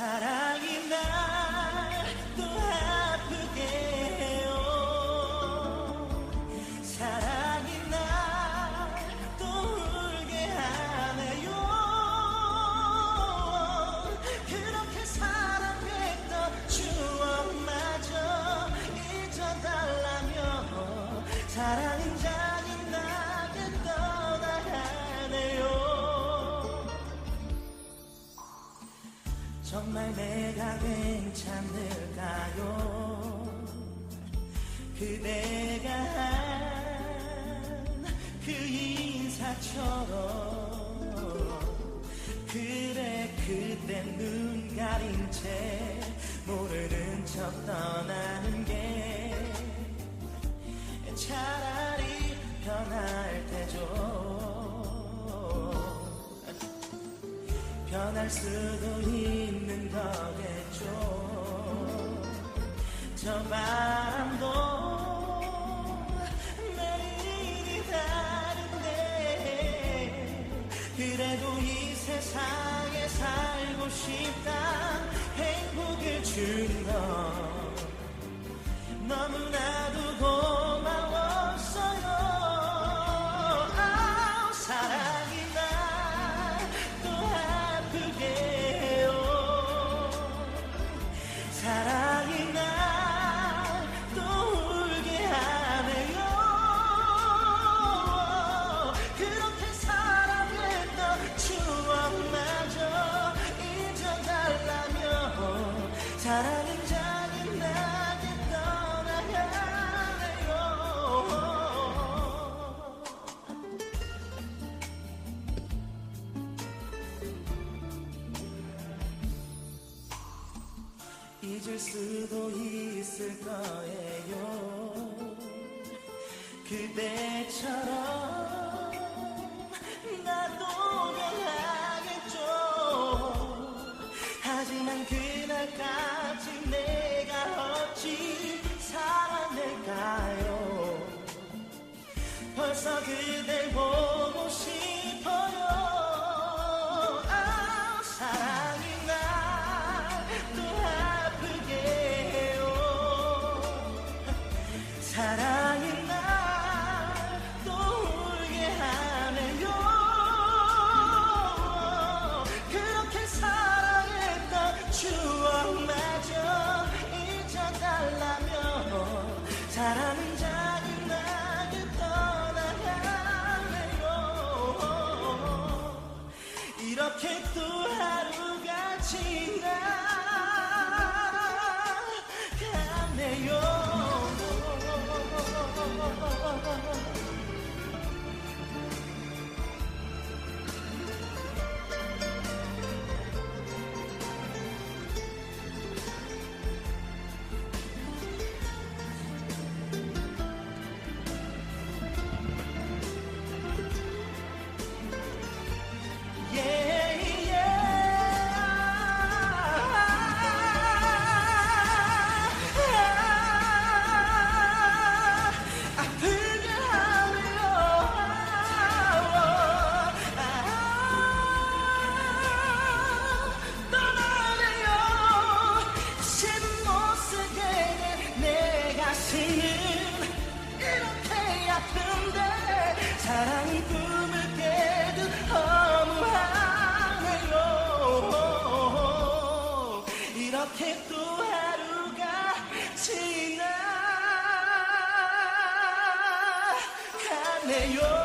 사 정말 내가 괜찮을까요? 그대가 한 그 인사처럼 변할 수도 있는 거겠죠. 저 바람도 내일이 다른데 그래도 이 세상에 살고 싶다. 행복을 주는 건 너무 사랑은 잔인하게 떠나가네요. 잊을 수도 있을 거예요. 그대처럼 나도 변하겠죠 하지만 그 날까지 내가 어찌 살아낼까요? 벌써 그댈 보고 싶 이렇게 또 하루가 지나가네요 내 가슴은 이렇게 아픈데 사랑이 꿈을 깨듯 허무하네요 이렇게 또 하루가 지나가네요